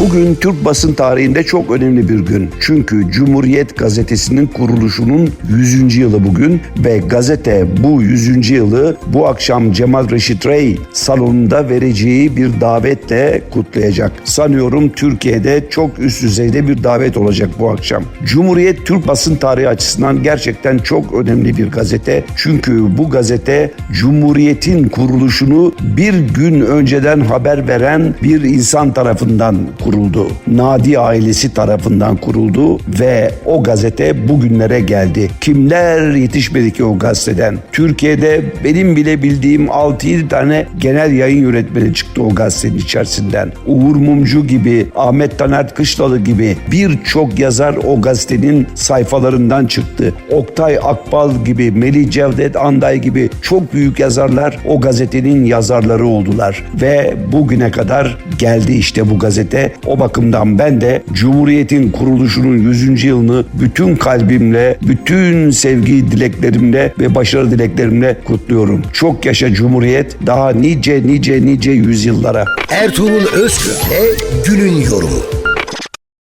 Bugün Türk basın tarihinde çok önemli bir gün. Çünkü Cumhuriyet Gazetesi'nin kuruluşunun 100. yılı bugün ve gazete bu 100. yılı bu akşam Cemal Reşit Rey salonunda vereceği bir davetle kutlayacak. Sanıyorum Türkiye'de çok üst düzeyde bir davet olacak bu akşam. Cumhuriyet Türk basın tarihi açısından gerçekten çok önemli bir gazete. Çünkü bu gazete Cumhuriyet'in kuruluşunu bir gün önceden haber veren bir insan tarafından kuruldu. Nadi ailesi tarafından kuruldu ve o gazete bugünlere geldi. Kimler yetişmedi ki o gazeteden? Türkiye'de benim bile bildiğim 6-7 tane genel yayın yönetmeni çıktı o gazetenin içerisinden. Uğur Mumcu gibi, Ahmet Taner Kışlalı gibi birçok yazar o gazetenin sayfalarından çıktı. Oktay Akbal gibi, Melih Cevdet Anday gibi çok büyük yazarlar o gazetenin yazarları oldular. Ve bugüne kadar geldi işte bu gazete. O bakımdan ben de Cumhuriyet'in kuruluşunun 100. yılını bütün kalbimle, bütün sevgi dileklerimle ve başarı dileklerimle kutluyorum. Çok yaşa Cumhuriyet daha nice nice nice yüzyıllara. Ertuğrul Özkök günün yorumu.